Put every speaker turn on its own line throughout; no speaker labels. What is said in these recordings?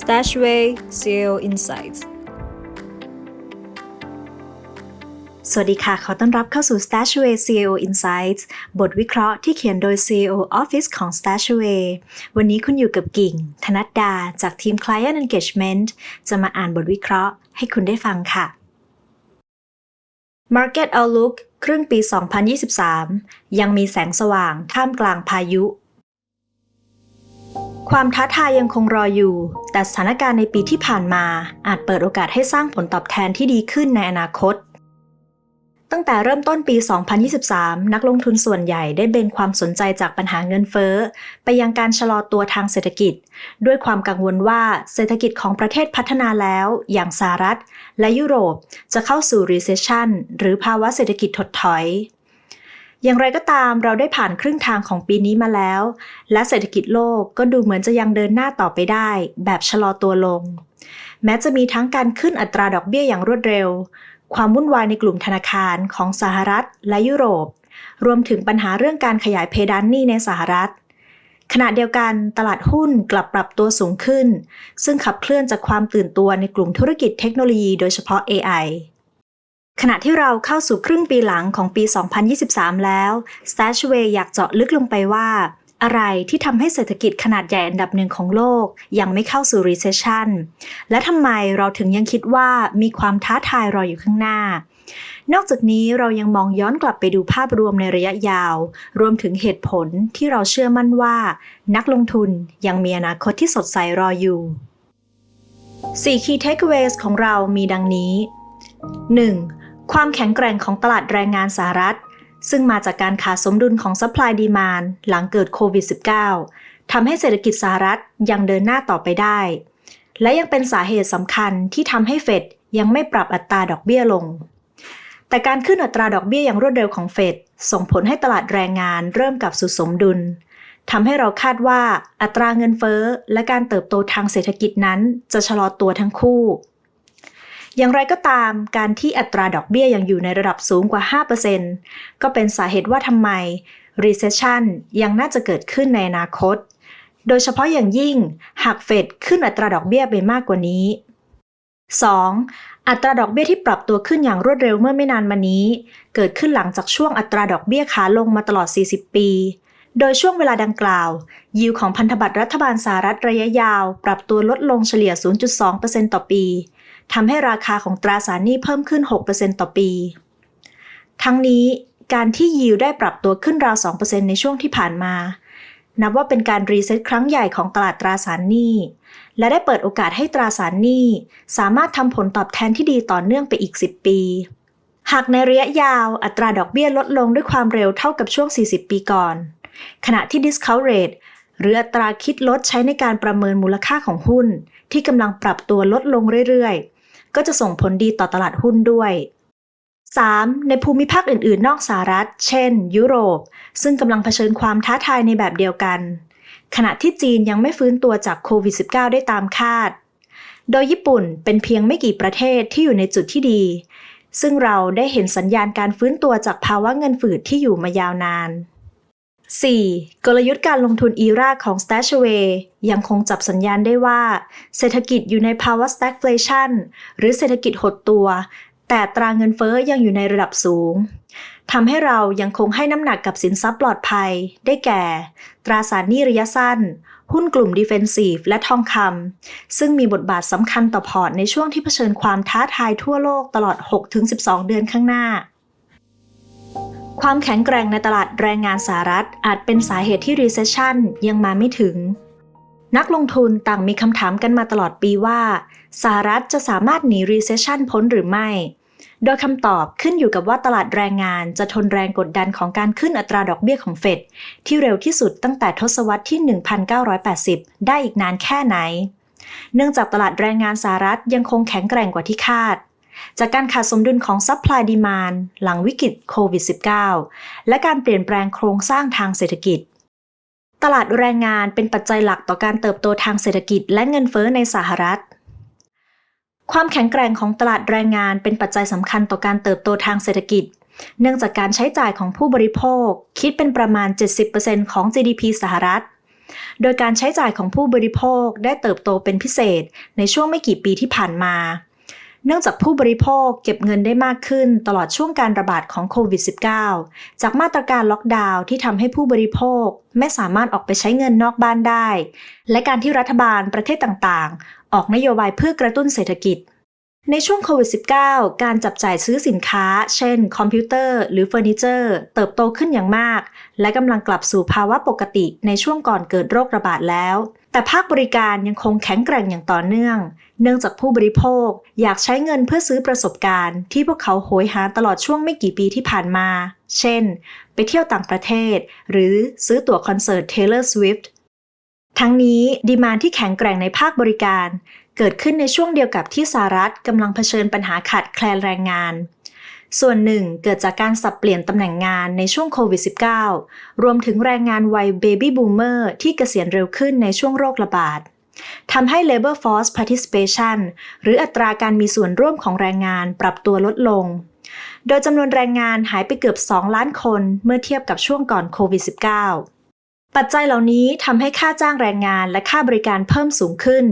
Stashway CEO Insights
สวัสดีค่ะ ขอต้อนรับเข้าสู่ Stashway CEO Insights บทวิเคราะห์ที่เขียนโดย CEO Office ของ Stashway วันนี้คุณอยู่กับกิ่ง ธนัดดา จากทีม Client Engagement จะมาอ่านบทวิเคราะห์ให้คุณได้ฟังค่ะ Market Outlook ครึ่งปี 2023 ยังมีแสงสว่างท่ามกลางพายุ ความท้าทายยังคงรออยู่ แต่สถานการณ์ในปีที่ผ่านมาอาจเปิดโอกาสให้สร้างผลตอบแทนที่ดีขึ้นในอนาคต ตั้งแต่เริ่มต้นปี 2023 นักลงทุนส่วนใหญ่ได้เบนความสนใจจากปัญหาเงินเฟ้อ ไปยังการชะลอตัวทางเศรษฐกิจ ด้วยความกังวลว่าเศรษฐกิจของประเทศพัฒนาแล้ว อย่างสหรัฐ และยุโรปจะเข้าสู่ recession หรือภาวะเศรษฐกิจถดถอย อย่างไรก็ตามเราได้ผ่านครึ่งทางของปีนี้มาแล้ว และเศรษฐกิจโลกก็ดูเหมือนจะยังเดินหน้าต่อไปได้ แบบชะลอตัวลง แม้จะมีทั้งการขึ้นอัตราดอกเบี้ยอย่างรวดเร็ว ความวุ่นวายในกลุ่มธนาคารของสหรัฐและยุโรป รวมถึงปัญหาเรื่องการขยายเพดานหนี้ในสหรัฐ ขณะเดียวกันตลาดหุ้นกลับปรับตัวสูงขึ้น ซึ่งขับเคลื่อนจากความตื่นตัวในกลุ่มธุรกิจเทคโนโลยีโดยเฉพาะ AI ขณะที่เราเข้าสู่ครึ่งปีหลังของปี 2023 แล้ว s t a s h w a y อยากเจาะลึกลงไปว่า อะไรที่ทำให้เศรษฐกิจขนาดใหญ่อันดับหนึ่งของโลก ยังไม่เข้าสู่ recession และทำไมเราถึงยังคิดว่ามีความท้าทายรออยู่ข้างหน้า นอกจากนี้เรายังมองย้อนกลับไปดูภาพรวมในระยะยาว รวมถึงเหตุผลที่เราเชื่อมั่นว่า นักลงทุนยังมีอนาคตที่สดใสรออยู่ 4 Key Takeaways ของเรามีดังนี้ 1. ความแข็งแกร่งของตลาดแรงงานสหรัฐ ซึ่งมาจากการขาดสมดุลของ supply demand หลังเกิดโควิด -19 ทำให้เศรษฐกิจสหรัฐยังเดินหน้าต่อไปได้ และยังเป็นสาเหตุสำคัญที่ทำให้เฟดยังไม่ปรับอัตราดอกเบี้ยลง แต่การขึ้นอัตราดอกเบี้ยอย่างรวดเร็วของเฟดส่งผลให้ตลาดแรงงานเริ่มกลับสู่สมดุลทำให้เราคาดว่าอัตราเงินเฟ้อและการเติบโตทางเศรษฐกิจนั้นจะชะลอตัวทั้งคู่ อย่างไรก็ตามการที่อัตราดอกเบี้ยยังอยู่ในระดับสูงกว่า 5%ก็เป็นสาเหตุว่าทำไม recession ยังน่าจะเกิดขึ้นในอนาคต โดยเฉพาะอย่างยิ่งหากเฟดขึ้นอัตราดอกเบี้ยไปมากกว่านี้ 2. อัตราดอกเบี้ยที่ปรับตัวขึ้นอย่างรวดเร็วเมื่อไม่นานมานี้ เกิดขึ้นหลังจากช่วงอัตราดอกเบี้ยขาลงมาตลอด 40 ปี โดยช่วงเวลาดังกล่าว ยิวของพันธบัตรรัฐบาลสหรัฐระยะยาว ปรับตัวลดลงเฉลี่ย 0.2%ต่อปี ทำให้ราคาของตราสารหนี้เพิ่มขึ้น 6%ต่อปี ทั้งนี้การที่ยิวได้ปรับตัวขึ้นราว 2%ในช่วงที่ผ่านมา นับว่าเป็นการรีเซ็ตครั้งใหญ่ของตลาดตราสารหนี้ และได้เปิดโอกาสให้ตราสารหนี้ สามารถทำผลตอบแทนที่ดีต่อเนื่องไปอีก 10 ปี หากในระยะยาวอัตราดอกเบี้ยลดลงด้วยความเร็วเท่ากับช่วง 40 ปีก่อน ขณะที่ discount rate หรืออัตราคิดลดใช้ในการประเมินมูลค่าของหุ้น ที่กำลังปรับตัวลดลงเรื่อยๆ ก็จะส่งผลดีต่อตลาดหุ้นด้วย 3. ในภูมิภาคอื่นๆ นอกสหรัฐ เช่น ยุโรป ซึ่งกำลังเผชิญความท้าทายในแบบเดียวกัน ขณะที่จีนยังไม่ฟื้นตัวจากโควิด -19 ได้ตามคาด โดยญี่ปุ่นเป็นเพียงไม่กี่ประเทศที่อยู่ในจุดที่ดี ซึ่งเราได้เห็นสัญญาณการฟื้นตัวจากภาวะเงินฝืดที่อยู่มายาวนาน 4. กลยุทธ์การลงทุนอีราของ Stashaway ยังคงจับสัญญาณได้ว่า เศรษฐกิจอยู่ในภาวะ stagflation หรือเศรษฐกิจหดตัว แต่ตราเงินเฟอ้อยังอยู่ในระดับสูงทำให้เรายังคงให้น้ำหนักกับสินทรัพย์ปลอดภัย ได้แก่ ตราสารหนี้ระยะสั้น หุ้นกลุ่ม Defensive และทองคำซึ่งมีบทบาทสำคัญต่อพอร์ตในช่วงที่เผชิญความท้าทายทั่วโลกตลอด 6-12 เดือนข้างหน้า ความแข็งแกร่งในตลาดแรงงานสหรัฐ อาจเป็นสาเหตุที่ recession ยังมาไม่ถึง นักลงทุนต่างมีคำถามกันมาตลอดปีว่าสหรัฐจะสามารถหนี recession พ้นหรือไม่ โดยคำตอบขึ้นอยู่กับว่าตลาดแรงงานจะทนแรงกดดันของการขึ้นอัตราดอกเบี้ยของเฟดที่เร็วที่สุดตั้งแต่ทศวรรษที่ 1980 ได้อีกนานแค่ไหน เนื่องจากตลาดแรงงานสหรัฐยังคงแข็งแกร่งกว่าที่คาด จากการขาดสมดุลของ supply demand หลังวิกฤตโควิด -19 และการเปลี่ยนแปลงโครงสร้างทางเศรษฐกิจ ตลาดแรงงานเป็นปัจจัยหลักต่อการเติบโตทางเศรษฐกิจและเงินเฟ้อในสหรัฐ ความแข็งแกร่งของตลาดแรงงานเป็นปัจจัยสำคัญต่อการเติบโตทางเศรษฐกิจ เนื่องจากการใช้จ่ายของผู้บริโภค คิดเป็นประมาณ 70%ของ GDP สหรัฐโดยการใช้จ่ายของผู้บริโภคได้เติบโตเป็นพิเศษในช่วงไม่กี่ปีที่ผ่านมา เนื่องจากผู้บริโภคเก็บเงินได้มากขึ้นตลอดช่วงการระบาดของโควิด -19 จากมาตรการล็อกดาวน์ที่ทำให้ผู้บริโภค ไม่สามารถออกไปใช้เงินนอกบ้านได้ และการที่รัฐบาลประเทศต่างๆ ออกนโยบายเพื่อกระตุ้นเศรษฐกิจ ในช่วงโควิด -19 การจับจ่ายซื้อสินค้า เช่น คอมพิวเตอร์ หรือเฟอร์นิเจอร์ เติบโตขึ้นอย่างมาก และกำลังกลับสู่ภาวะปกติในช่วงก่อนเกิดโรคระบาดแล้ว แต่ภาคบริการยังคงแข็งแกร่งอย่างต่อเนื่อง เนื่องจากผู้บริโภคอยากใช้เงินเพื่อซื้อประสบการณ์ ที่พวกเขาโหยหาตลอดช่วงไม่กี่ปีที่ผ่านมา เช่น ไปเที่ยวต่างประเทศ หรือซื้อตั๋วคอนเสิร์ต Taylor Swift ทั้งนี้ดีมานที่แข็งแกร่งในภาคบริการ เกิดขึ้นในช่วงเดียวกับที่สหรัฐกำลังเผชิญปัญหาขาดแคลนแรงงาน ส่วนหนึ่งเกิดจากการสับเปลี่ยนตำแหน่งงานในช่วงโควิด -19 รวมถึงแรงงานวัยเบบี้บูมเมอร์ที่เกษียณเร็วขึ้นในช่วงโรคระบาดทำให้ labor force participation หรืออัตราการมีส่วนร่วมของแรงงานปรับตัวลดลง โดยจำนวนแรงงานหายไปเกือบ 2 ล้านคนเมื่อเทียบกับช่วงก่อนโควิด -19 ปัจจัยเหล่านี้ทำให้ค่าจ้างแรงงานและค่าบริการเพิ่มสูงขึ้น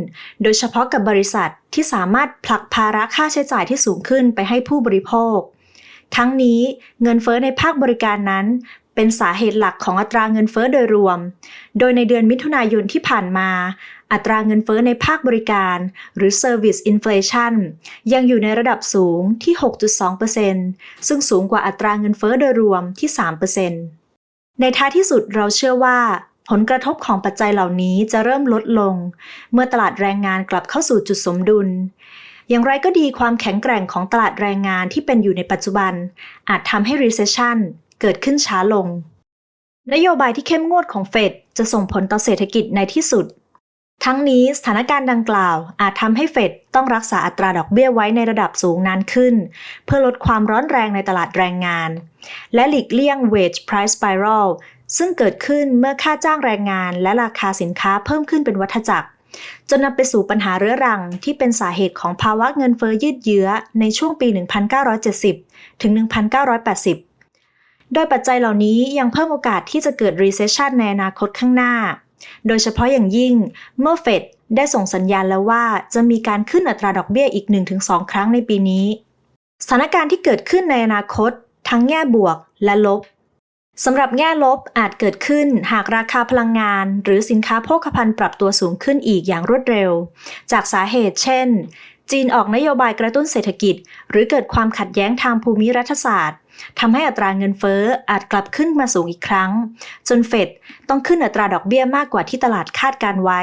โดยเฉพาะกับบริษัทที่สามารถผลักภาระค่าใช้จ่ายที่สูงขึ้นไปให้ผู้บริโภค ทั้งนี้เงินเฟ้อในภาคบริการนั้น เป็นสาเหตุหลักของอัตราเงินเฟ้อโดยรวม โดยในเดือนมิถุนายนที่ผ่านมา อัตราเงินเฟ้อในภาคบริการ หรือ Service Inflation ยังอยู่ในระดับสูงที่ 6.2%ซึ่งสูงกว่าอัตราเงินเฟ้อโดยรวมที่ 3% ในท้ายที่สุดเราเชื่อว่า ผลกระทบของปัจจัยเหล่านี้จะเริ่มลดลง เมื่อตลาดแรงงานกลับเข้าสู่จุดสมดุล อย่างไรก็ดีความแข็งแกร่งของตลาดแรงงานที่เป็นอยู่ในปัจจุบัน อาจทำให้ recession เกิดขึ้นช้าลง นโยบายที่เข้มงวดของเฟดจะส่งผลต่อเศรษฐกิจในที่สุด ทั้งนี้สถานการณ์ดังกล่าวอาจทำให้เฟดต้องรักษาอัตราดอกเบี้ยไว้ในระดับสูงนานขึ้น เพื่อลดความร้อนแรงในตลาดแรงงาน และหลีกเลี่ยง wage price spiral ซึ่งเกิดขึ้นเมื่อค่าจ้างแรงงานและราคาสินค้าเพิ่มขึ้นเป็นวัฏจักร จนนำไปสู่ปัญหาเรื้อรังที่เป็นสาเหตุของภาวะเงินเฟ้อยืดเยื้อในช่วงปี 1970 ถึง 1980 โดยปัจจัยเหล่านี้ยังเพิ่มโอกาสที่จะเกิด recession ในอนาคตข้างหน้า โดยเฉพาะอย่างยิ่งเมื่อเฟดได้ส่งสัญญาณแล้วว่าจะมีการขึ้นอัตราดอกเบี้ยอีก 1-2 ครั้งในปีนี้ สถานการณ์ที่เกิดขึ้นในอนาคต ทั้งแง่บวกและลบสำหรับแง่ลบอาจเกิดขึ้นหากราคาพลังงาน หรือสินค้าโภคภัณฑ์ปรับตัวสูงขึ้นอีกอย่างรวดเร็ว จากสาเหตุเช่น จีนออกนโยบายกระตุ้นเศรษฐกิจ หรือเกิดความขัดแย้งทางภูมิรัฐศาสตร์ ทำให้อัตราเงินเฟ้ออาจกลับขึ้นมาสูงอีกครั้ง จนเฟดต้องขึ้นอัตราดอกเบี้ยมากกว่าที่ตลาดคาดการไว้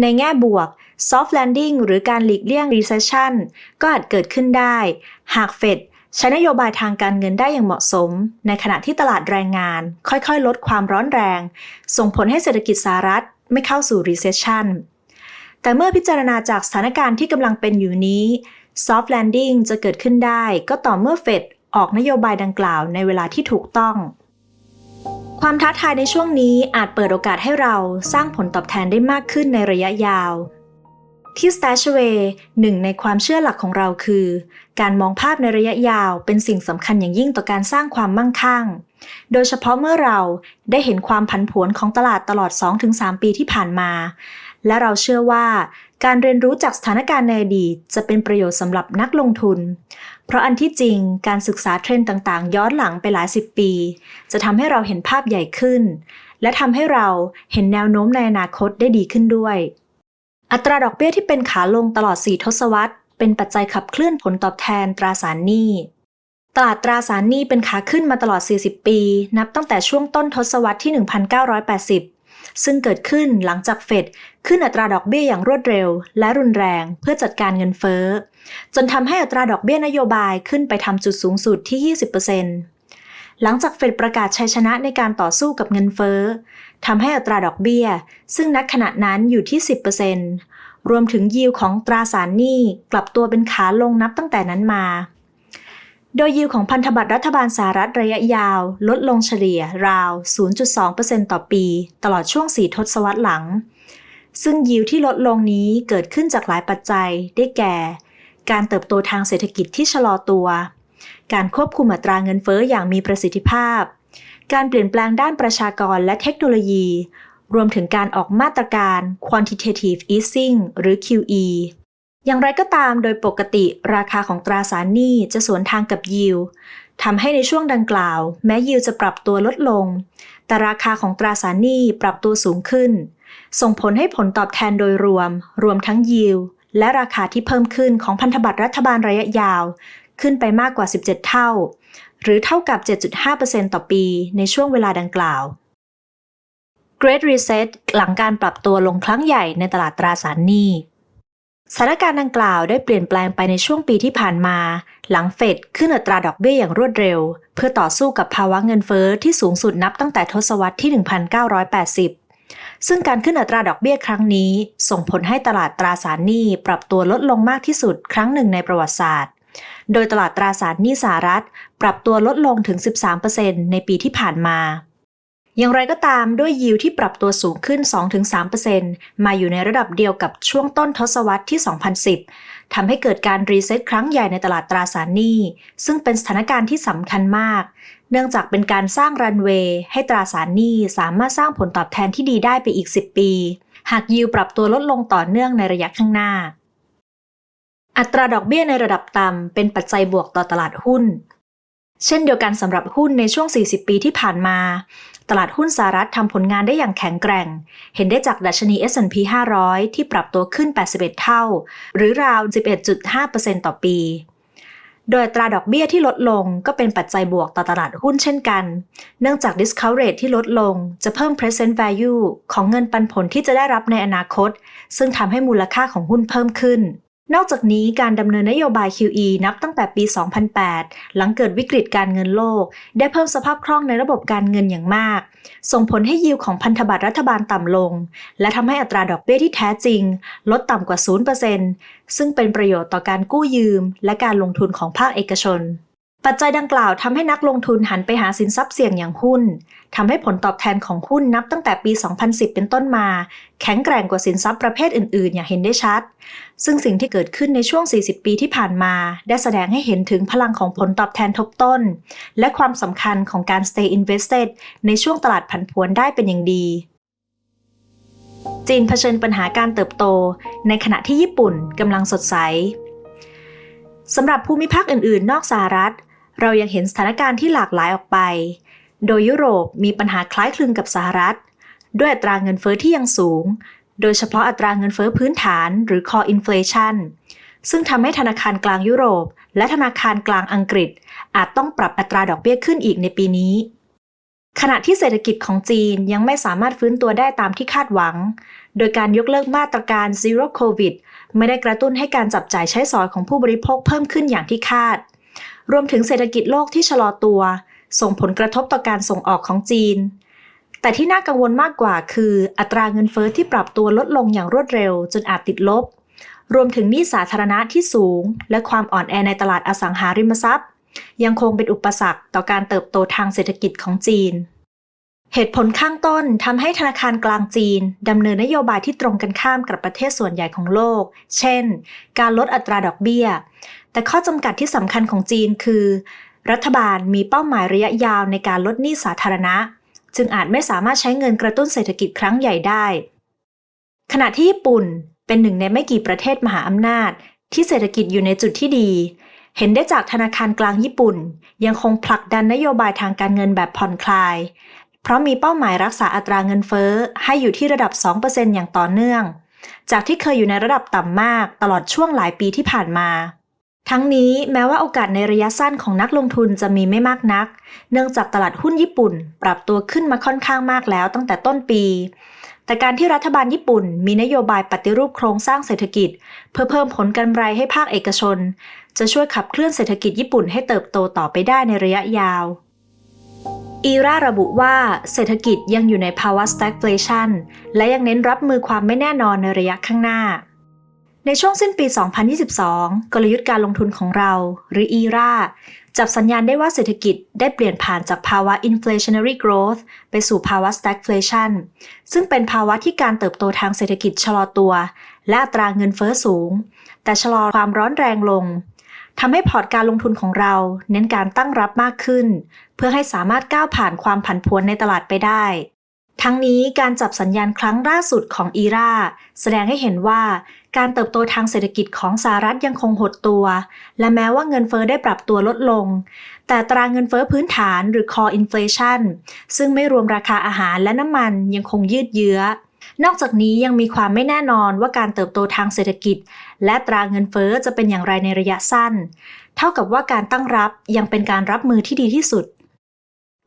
ในแง่บวก soft landing หรือการหลีกเลี่ยง recession ก็อาจเกิดขึ้นได้ หากเฟดใช้นโยบายทางการเงินได้อย่างเหมาะสม ในขณะที่ตลาดแรงงาน ค่อยๆ ลดความร้อนแรง ส่งผลให้เศรษฐกิจสหรัฐไม่เข้าสู่ recession แต่เมื่อพิจารณาจากสถานการณ์ที่กำลังเป็นอยู่นี้ soft landing จะเกิดขึ้นได้ ก็ต่อเมื่อเฟด ออกนโยบายดังกล่าวในเวลาที่ถูกต้อง ความท้าทายในช่วงนี้อาจเปิดโอกาสให้เราสร้างผลตอบแทนได้มากขึ้นในระยะยาว ที่ Stashaway หนึ่งในความเชื่อหลักของเราคือ การมองภาพในระยะยาวเป็นสิ่งสำคัญอย่างยิ่งต่อการสร้างความมั่งคั่ง โดยเฉพาะเมื่อเราได้เห็นความผันผวนของตลาดตลอด 2-3 ปีที่ผ่านมา และเราเชื่อว่าการเรียนรู้จากสถานการณ์ในอดีตจะเป็นประโยชน์สำหรับนักลงทุน เพราะอันที่จริงการศึกษาเทรนด์ต่างๆ ย้อนหลังไปหลายสิบปี จะทำให้เราเห็นภาพใหญ่ขึ้น และทำให้เราเห็นแนวโน้มในอนาคตได้ดีขึ้นด้วย อัตราดอกเบี้ยที่เป็นขาลงตลอด 4 ทศวรรษ เป็นปัจจัยขับเคลื่อนผลตอบแทนตราสารหนี้ตลาดตราสารหนี้เป็นขาขึ้นมาตลอด 40 ปี นับตั้งแต่ช่วงต้นทศวรรษที่ 1980 ซึ่งเกิดขึ้นหลังจากเฟดขึ้นอัตราดอกเบี้ยอย่างรวดเร็ว และรุนแรงเพื่อจัดการเงินเฟ้อ จนทำให้อัตราดอกเบี้ยนโยบายขึ้นไปทำจุดสูงสุดที่ 20%หลังจากเฟดประกาศชัยชนะในการต่อสู้กับเงินเฟ้อทำให้อัตราดอกเบี้ย ซึ่งณขณะนั้นอยู่ที่ 10%รวมถึงยิวของตราสารหนี้กลับตัวเป็นขาลงนับตั้งแต่นั้นมา โดยยิวของพันธบัตรรัฐบาลสหรัฐระยะยาว ลดลงเฉลี่ยราว 0.2%ต่อปี ตลอดช่วง4ทศวรรษหลัง ซึ่งยิวที่ลดลงนี้เกิดขึ้นจากหลายปัจจัยได้แก่ การเติบโตทางเศรษฐกิจที่ชะลอตัว การควบคุมอัตราเงินเฟ้ออย่างมีประสิทธิภาพ การเปลี่ยนแปลงด้านประชากรและเทคโนโลยี รวมถึงการออกมาตรการ quantitative easing หรือ QE อย่างไรก็ตามโดยปกติราคาของตราสารหนี้จะสวนทางกับยิวทำให้ในช่วงดังกล่าว แม้ยิวจะปรับตัวลดลง แต่ราคาของตราสารหนี้ปรับตัวสูงขึ้น ส่งผลให้ผลตอบแทนโดยรวม รวมทั้งยิวและราคาที่เพิ่มขึ้นของพันธบัตรรัฐบาลระยะยาว ขึ้นไปมากกว่า 17 เท่า หรือเท่ากับ 7.5%ต่อปีในช่วงเวลาดังกล่าว Great Reset หลังการปรับตัวลงครั้งใหญ่ในตลาดตราสารหนี้ สถานการณ์ดังกล่าวได้เปลี่ยนแปลงไปในช่วงปีที่ผ่านมา หลังเฟดขึ้นอัตราดอกเบี้ยอย่างรวดเร็ว เพื่อต่อสู้กับภาวะเงินเฟอ้อที่สูงสุดนับตั้งแต่ทศวรรษที่ 1980 ซึ่งการขึ้นอัตราดอกเบี้ยครั้งนี้ ส่งผลให้ตลาดตราสารหนี้ปรับตัวลดลงมากที่สุดครั้งหนึ่งในประวัติศาสตร์ โดยตลาดตราสารหนี้สหรัฐ ปรับตัวลดลงถึง 13%ในปีที่ผ่านมา อย่างไรก็ตามด้วยยิวที่ปรับตัวสูงขึ้น 2-3%มาอยู่ในระดับเดียวกับช่วงต้นทศวรรษที่ 2010 ทำให้เกิดการรีเซ็ตครั้งใหญ่ในตลาดตราสารหนี้ ซึ่งเป็นสถานการณ์ที่สำคัญมาก เนื่องจากเป็นการสร้างรันเวย์ให้ตราสารหนี้สามารถสร้างผลตอบแทนที่ดีได้ไปอีก 10 ปี หากยิวปรับตัวลดลงต่อเนื่องในระยะข้างหน้า อัตราดอกเบี้ยในระดับต่ำเป็นปัจจัยบวกต่อตลาดหุ้น เช่นเดียวกันสำหรับหุ้นในช่วง 40 ปีที่ผ่านมา ตลาดหุ้นสหรัฐทำผลงานได้อย่างแข็งแกร่ง เห็นได้จากดัชนี S&P 500 ที่ปรับตัวขึ้น 81 เท่า หรือราว 11.5%ต่อปี โดยตราดอกเบี้ยที่ลดลงก็เป็นปัจจัยบวกต่อตลาดหุ้นเช่นกัน เนื่องจาก discount rate ที่ลดลงจะเพิ่ม present value ของเงินปันผลที่จะได้รับในอนาคต ซึ่งทำให้มูลค่าของหุ้นเพิ่มขึ้น นอกจากนี้การดำเนินนโยบาย QE นับตั้งแต่ปี 2008 หลังเกิดวิกฤตการเงินโลก ได้เพิ่มสภาพคล่องในระบบการเงินอย่างมาก ส่งผลให้ยิวของพันธบัตรรัฐบาลต่ำลง และทำให้อัตราดอกเบี้ยที่แท้จริง ลดต่ำกว่า 0%ซึ่งเป็นประโยชน์ต่อการกู้ยืม และการลงทุนของภาคเอกชน ปัจจัยดังกล่าวทำให้นักลงทุนหันไปหาสินทรัพย์เสี่ยงอย่างหุ้นทำให้ผลตอบแทนของหุ้นนับตั้งแต่ปี 2010 เป็นต้นมา แข็งแกร่งกว่าสินทรัพย์ประเภทอื่น ๆ อย่างเห็นได้ชัด ซึ่งสิ่งที่เกิดขึ้นในช่วง 40 ปีที่ผ่านมา ได้แสดงให้เห็นถึงพลังของผลตอบแทนทบต้น และความสำคัญของการ stay invested ในช่วงตลาดผันผวนได้เป็นอย่างดีจีนเผชิญปัญหาการเติบโต ในขณะที่ญี่ปุ่นกำลังสดใสสำหรับภูมิภาคอื่น ๆ นอกสหรัฐ เรายังเห็นสถานการณ์ที่หลากหลายออกไป โดยยุโรปมีปัญหาคล้ายคลึงกับสหรัฐ ด้วยอัตราเงินเฟอ้อที่ยังสูง โดยเฉพาะอัตราเงินเฟอ้อพื้นฐานหรือ core inflation ซึ่งทำให้ธนาคารกลางยุโรป และธนาคารกลางอังกฤษ อาจต้องปรับอัตราดอกเบี้ยขึ้นอีกในปีนี้ ขณะที่เศรษฐกิจของจีนยังไม่สามารถฟื้นตัวได้ตามที่คาดหวัง โดยการยกเลิกมาตรการ zero covid ไม่ได้กระตุ้นให้การจับจ่ายใช้สอยของผู้บริโภคเพิ่มขึ้นอย่างที่คาด รวมถึงเศรษฐกิจโลกที่ชะลอตัว ส่งผลกระทบต่อการส่งออกของจีน แต่ที่น่ากังวลมากกว่าคือ อัตราเงินเฟอ้อที่ปรับตัวลดลงอย่างรวดเร็ว จนอาจติดลบ รวมถึงหนี้สาธารณะที่สูง และความอ่อนแอในตลาดอสังหาริมทรัพย์ ยังคงเป็นอุปสรรคต่อการเติบโตทางเศรษฐกิจของจีนเหตุผลข้างต้นทำให้ธนาคารกลางจีนดำเนินนโยบายที่ตรงกันข้ามกับประเทศส่วนใหญ่ของโลก เช่น การลดอัตราดอกเบี้ย แต่ข้อจำกัดที่สำคัญของจีนคือ รัฐบาลมีเป้าหมายระยะยาวในการลดหนี้สาธารณะ จึงอาจไม่สามารถใช้เงินกระตุ้นเศรษฐกิจครั้งใหญ่ได้ ขณะที่ญี่ปุ่นเป็นหนึ่งในไม่กี่ประเทศมหาอำนาจ ที่เศรษฐกิจอยู่ในจุดที่ดี เห็นได้จากธนาคารกลางญี่ปุ่น ยังคงผลักดันนโยบายทางการเงินแบบผ่อนคลาย เพราะมีเป้าหมายรักษาอัตราเงินเฟ้อให้อยู่ที่ระดับ 2%อย่างต่อเนื่อง จากที่เคยอยู่ในระดับต่ำมากตลอดช่วงหลายปีที่ผ่านมา ทั้งนี้แม้ว่าโอกาสในระยะสั้นของนักลงทุนจะมีไม่มากนัก เนื่องจากตลาดหุ้นญี่ปุ่น ปรับตัวขึ้นมาค่อนข้างมากแล้วตั้งแต่ต้นปี แต่การที่รัฐบาลญี่ปุ่น มีนโยบายปฏิรูปโครงสร้างเศรษฐกิจ เพื่อเพิ่มผลกำไรให้ภาคเอกชน จะช่วยขับเคลื่อนเศรษฐกิจญี่ปุ่นให้เติบโตต่อไปได้ในระยะยาวอีราระบุว่าเศรษฐกิจยังอยู่ในภาวะ stagflation และยังเน้นรับมือความไม่แน่นอนในระยะข้างหน้า ในช่วงสิ้นปี 2022 กลยุทธ์การลงทุนของเรา หรืออีราจับสัญญาณได้ว่าเศรษฐกิจได้เปลี่ยนผ่านจากภาวะ inflationary growth ไปสู่ภาวะ stagflation ซึ่งเป็นภาวะที่การเติบโตทางเศรษฐกิจชะลอตัว และอัตราเงินเฟอ้อสูง แต่ชะลอความร้อนแรงลงทำให้พอร์ตการลงทุนของเรา เน้นการตั้งรับมากขึ้น เพื่อให้สามารถก้าวผ่านความผันผวนในตลาดไปได้ ทั้งนี้การจับสัญญาณครั้งล่าสุดของอีราแสดงให้เห็นว่าการเติบโตทางเศรษฐกิจของสหรัฐยังคงหดตัว และแม้ว่าเงินเฟอ้อได้ปรับตัวลดลง แต่ตราเงินเฟอ้อพื้นฐานหรือ core inflation ซึ่งไม่รวมราคาอาหารและน้ำมันยังคงยืดเยื้อ นอกจากนี้ยังมีความไม่แน่นอนว่าการเติบโตทางเศรษฐกิจ และตราเงินเฟอ้อจะเป็นอย่างไรในระยะสั้น เท่ากับว่าการตั้งรับยังเป็นการรับมือที่ดีที่สุด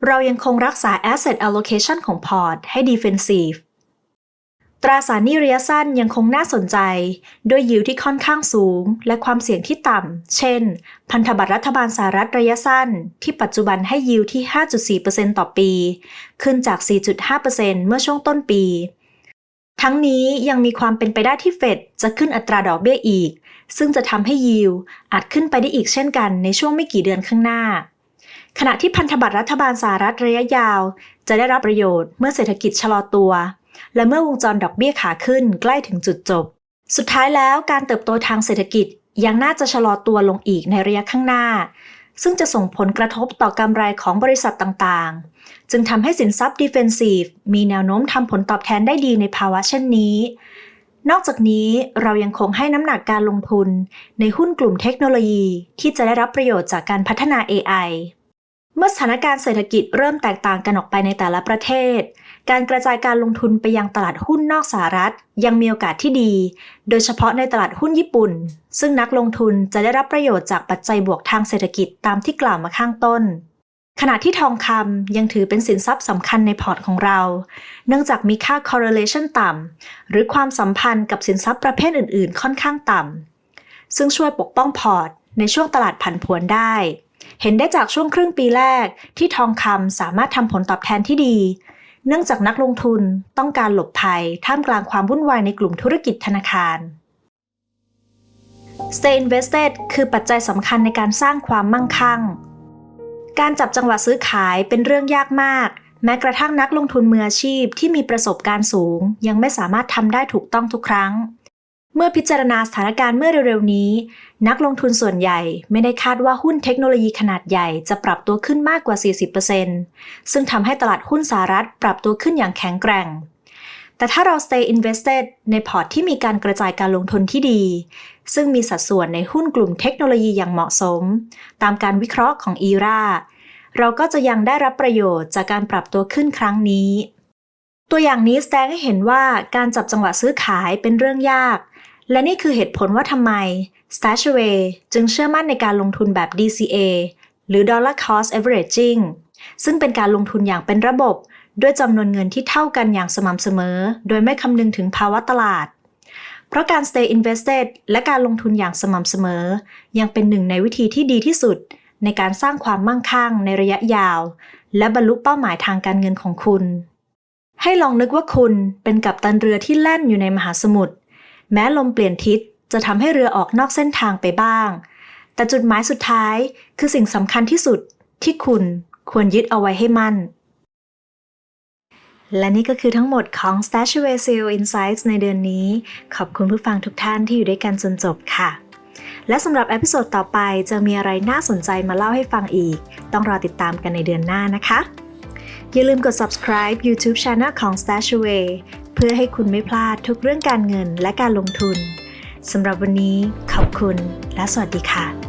เรายังคงรักษา asset allocation ของพอร์ตให้ defensive ตราสารหนี้ระยะสั้นยังคงน่าสนใจ ด้วยยิวที่ค่อนข้างสูง และความเสี่ยงที่ต่ำ เช่น พันธบัตรรัฐบาลสหรัฐระยะสั้น ที่ปัจจุบันให้ยิวที่ 5.4%ต่อปี ขึ้นจาก 4.5%เมื่อช่วงต้นปี ทั้งนี้ยังมีความเป็นไปได้ที่เฟดจะขึ้นอัตราดอกเบี้ยอีก ซึ่งจะทำให้ยิวอาจขึ้นไปได้อีกเช่นกันในช่วงไม่กี่เดือนข้างหน้า ขณะที่พันธบัตรรัฐบาลสหรัฐระยะยาว จะได้รับประโยชน์เมื่อเศรษฐกิจชะลอตัว และเมื่อวงจรดอกเบี้ยขาขึ้นใกล้ถึงจุดจบ สุดท้ายแล้วการเติบโตทางเศรษฐกิจยังน่าจะชะลอตัวลงอีกในระยะข้างหน้า ซึ่งจะส่งผลกระทบต่อกำไรของบริษัทต่างๆ จึงทำให้สินทรัพย์ดิเฟนซีฟมีแนวโน้มทำผลตอบแทนได้ดีในภาวะเช่นนี้ นอกจากนี้เรายังคงให้น้ำหนักการลงทุนในหุ้นกลุ่มเทคโนโลยีที่จะได้รับประโยชน์จากการพัฒนา AI เมื่อสถานการณ์เศรษฐกิจเริ่มแตกต่างกันออกไปในแต่ละประเทศ การกระจายการลงทุนไปยังตลาดหุ้นนอกสหรัฐ ยังมีโอกาสที่ดี โดยเฉพาะในตลาดหุ้นญี่ปุ่น ซึ่งนักลงทุนจะได้รับประโยชน์จากปัจจัยบวกทางเศรษฐกิจตามที่กล่าวมาข้างต้น ขณะที่ทองคำยังถือเป็นสินทรัพย์สำคัญในพอร์ตของเรา เนื่องจากมีค่า correlation ต่ำหรือความสัมพันธ์กับสินทรัพย์ประเภทอื่น ๆ ค่อนข้างต่ำซึ่งช่วยปกป้องพอร์ตในช่วงตลาดผันผวนได้ เห็นได้จากช่วงครึ่งปีแรกที่ทองคำสามารถทำผลตอบแทนที่ดี เนื่องจากนักลงทุนต้องการหลบภัยท่ามกลางความวุ่นวายในกลุ่มธุรกิจธนาคาร Stay invested คือปัจจัยสำคัญในการสร้างความมั่งคั่ง การจับจังหวะซื้อขายเป็นเรื่องยากมาก แม้กระทั่งนักลงทุนมืออาชีพที่มีประสบการณ์สูง ยังไม่สามารถทำได้ถูกต้องทุกครั้ง เมื่อพิจารณาสถานการณ์เมื่อเร็วๆนี้ นักลงทุนส่วนใหญ่ไม่ได้คาดว่าหุ้นเทคโนโลยีขนาดใหญ่จะปรับตัวขึ้นมากกว่า 40%ซึ่งทำให้ตลาดหุ้นสหรัฐปรับตัวขึ้นอย่างแข็งแกร่ง แต่ถ้าเรา stay invested ในพอร์ตที่มีการกระจายการลงทุนที่ดี ซึ่งมีสัดส่วนในหุ้นกลุ่มเทคโนโลยีอย่างเหมาะสม ตามการวิเคราะห์ของอีราเราก็จะยังได้รับประโยชน์จากการปรับตัวขึ้นครั้งนี้ ตัวอย่างนี้แสดงให้เห็นว่าการจับจังหวะซื้อขายเป็นเรื่องยาก และนี่คือเหตุผลว่าทำไม Stashaway จึงเชื่อมั่นในการลงทุนแบบ DCA หรือ Dollar Cost Averaging ซึ่งเป็นการลงทุนอย่างเป็นระบบ ด้วยจำนวนเงินที่เท่ากันอย่างสม่ำเสมอ โดยไม่คำนึงถึงภาวะตลาด เพราะการ stay invested และการลงทุนอย่างสม่ำเสมอ ยังเป็นหนึ่งในวิธีที่ดีที่สุด ในการสร้างความมั่งคั่งในระยะยาว และบรรลุเป้าหมายทางการเงินของคุณ ให้ลองนึกว่าคุณเป็นกัปตันเรือที่แล่นอยู่ในมหาสมุทร แม้ลมเปลี่ยนทิศจะทำให้เรือออกนอกเส้นทางไปบ้าง แต่จุดหมายสุดท้ายคือสิ่งสำคัญที่สุดที่คุณควรยึดเอาไว้ให้มั่น และนี่ก็คือทั้งหมดของ Stashaway SEO Insights ในเดือนนี้ ขอบคุณผู้ฟังทุกท่านที่อยู่ด้วยกันจนจบค่ะและสำหรับเอพิโซดต่อไปจะมีอะไรน่าสนใจมาเล่าให้ฟังอีก ต้องรอติดตามกันในเดือนหน้านะคะ อย่าลืมกด subscribe YouTube Channel ของ Stashaway เพื่อให้คุณไม่พลาดทุกเรื่องการเงินและการลงทุนสำหรับวันนี้ขอบคุณและสวัสดีค่ะ